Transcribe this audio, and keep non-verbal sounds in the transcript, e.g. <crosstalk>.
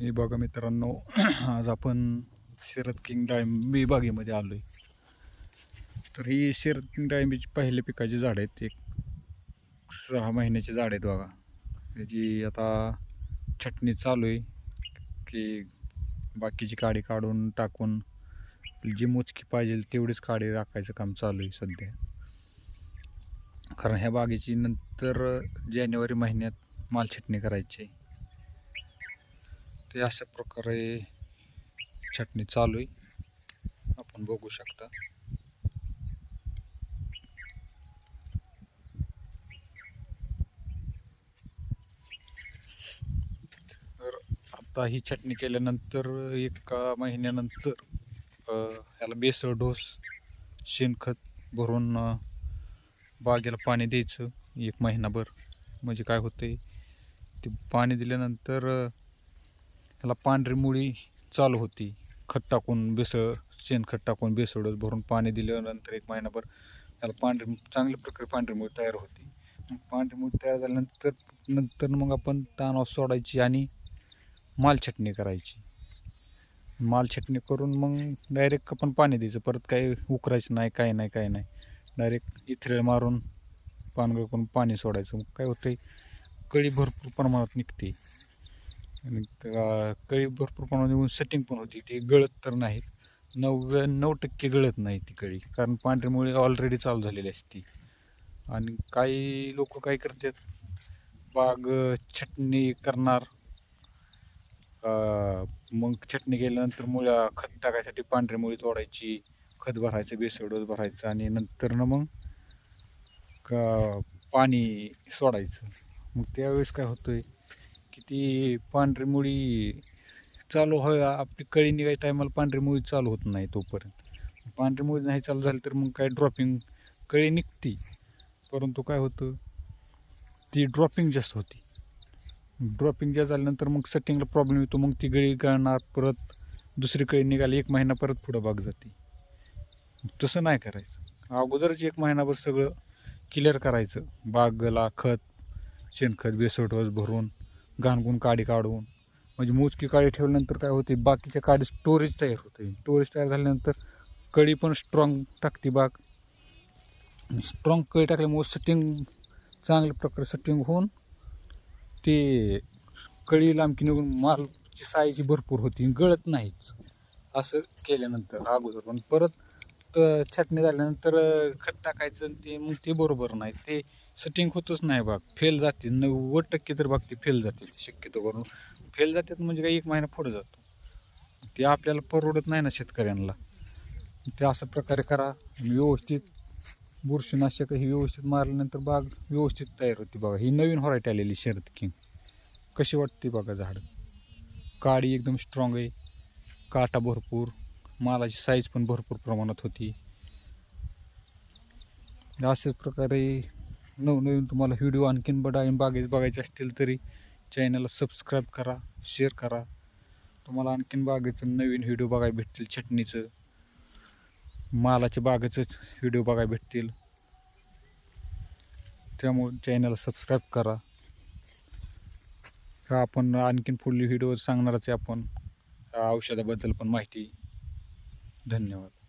हे बघा मित्रांनो <clears throat> आज आपण शरद किंग डाळिंबी बागेमध्ये आलो आहे तर ही शरद किंग डाळिंबीची पहिल्या पिकाची झाड आहेत एक सहा महिन्याची झाड आहेत बघा. त्याची आता छटणी चालू आहे की बाकीची काडी काढून टाकून जी मोजकी पाहिजे तेवढीच काडी राखायचं काम चालू आहे सध्या. कारण ह्या बागेची नंतर जानेवारी महिन्यात माल छटणी करायची आहे. ते अशा प्रकारे चटणी चालू आहे. आपण बघू शकता. तर आता ही चटणी केल्यानंतर एका महिन्यानंतर ह्याला बेसळ डोस शेणखत भरून बागेला पाणी द्यायचं एक महिनाभर. म्हणजे काय होतंय ते पाणी दिल्यानंतर त्याला पांढरी मुळी चालू होती. खत टाकून बेसळ शेणखत टाकून बेसळच भरून पाणी दिल्यानंतर एक महिनाभर त्याला पांढरी चांगल्या प्रकारे पांढरी मुळी तयार होती. मग पांढरी मुळी तयार झाल्यानंतर नंतर मग आपण तानाव सोडायची आणि माल छटणी करायची. माल छटणी करून मग डायरेक्ट आपण पाणी द्यायचं. परत काही उकरायचं नाही काय नाही काय नाही. डायरेक्ट इथरेल मारून पानगळ करून पाणी सोडायचं. मग काय होतं कळी भरपूर प्रमाणात निघते. आणि कळी भरपूर प्रमाणात येऊन सेटिंग पण होती. ती गळत तर नाही नव्याण्णव टक्के गळत नाही ती कळी. कारण पांढरीमुळे ऑलरेडी चालू झालेली असते आणि काही लोक काय करतात? बाग छटणी करणार. मग छटणी केल्यानंतर मुळ्या खत टाकायसाठी पांढरी मुळी तोडायची. खत भरायचं बेसडोस भरायचं आणि नंतरनं मग का पाणी सोडायचं. मग त्यावेळेस काय होतंय? की ती पांढरी मुळी चालू हो आपली कळी निघाय टायमाला पांढरी मुळी चालू होत नाही तोपर्यंत. पांढरी मुळी नाही चालू झाली तर मग काय ड्रॉपिंग कळी निघती. परंतु काय होतं ती ड्रॉपिंग जास्त होती. ड्रॉपिंग जास्त झाल्यानंतर मग सेटिंगला प्रॉब्लेम येतो मग ती गळी गळणार परत दुसरी कळी निघाली एक महिना परत पुढं बाग जाते. तसं नाही करायचं. अगोदरच एक महिनाभर सगळं क्लिअर करायचं. बागला खत शेणखत बेसोटवस भरून घाणगुण काडी काढून. म्हणजे मोजकी काडी ठेवल्यानंतर काय होते बाकीच्या काळी स्टोरेज तयार होते. स्टोरेज तयार झाल्यानंतर कळी पण स्ट्रॉंग टाकते बाग. स्ट्रॉंग कळी टाकल्यामुळे सेटिंग चांगल्या प्रकारे सेटिंग होऊन ते कळी लांबकी निघून मालची साईज भरपूर होती. गळत नाहीच. असं केल्यानंतर अगोदर पण परत छाटणी झाल्यानंतर खत टाकायचं आणि ते मग ते बरोबर नाही. ते सेटिंग होतच नाही बाग फेल जाते. नव्वद टक्के तर बाग ते फेल जाते. शक्यतो करून. फेल जातात म्हणजे काही एक महिना पुढे जातो. ते आपल्याला परवडत नाही ना शेतकऱ्यांना. ते असं प्रकारे करा. व्यवस्थित बुरशीनाशक हे व्यवस्थित मारल्यानंतर बाग व्यवस्थित तयार होती बघा. ही नवीन व्हरायटी आलेली शरद किंग. कशी वाटते बघा झाड? काडी एकदम स्ट्रॉंग आहे. काटा भरपूर. मालाची साईज पण भरपूर प्रमाणात होती. अशाच प्रकारे नवनवीन तुम्हाला व्हिडिओ आणखीन बडाईन बागेत बघायचे असतील तरी चॅनलला सबस्क्राईब करा शेअर करा. तुम्हाला आणखीन बागेचं नवीन व्हिडिओ बघायला भेटतील चटणीचं. मालाच्या बागेचंच व्हिडिओ बघायला भेटतील. त्यामुळे चॅनलला सबस्क्राईब करा. का आपण आणखीन पुढली व्हिडिओ सांगणारच आहे आपण. औषधाबद्दल पण माहिती. धन्यवाद.